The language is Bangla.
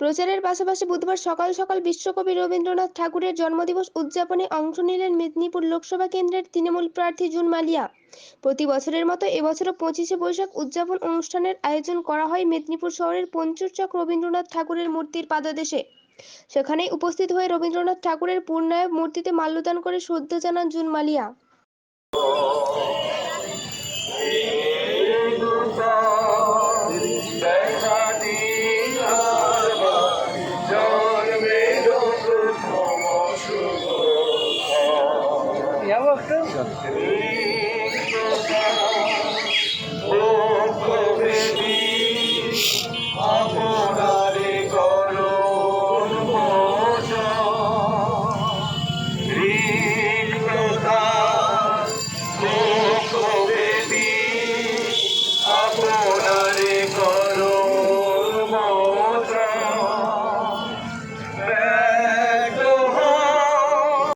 প্রচারের পাশাপাশি বুধবার সকাল সকাল বিশ্বকবি রবীন্দ্রনাথ ঠাকুরের জন্মদিবস উদযাপনে অংশ নিলেন মেদিনীপুর লোকসভা কেন্দ্রের তৃণমূল প্রার্থী জুন মালিয়া প্রতি বছরের মতো এবছরও পঁচিশে বৈশাখ উদযাপন অনুষ্ঠানের আয়োজন করা হয় মেদিনীপুর শহরের পঞ্চুরচক রবীন্দ্রনাথ ঠাকুরের মূর্তির পাদদেশে। সেখানেই উপস্থিত হয়ে রবীন্দ্রনাথ ঠাকুরের পূর্ণায়ব মূর্তিতে মাল্যদান করে শ্রদ্ধা জানান জুন মালিয়া ಯಾವಾಗ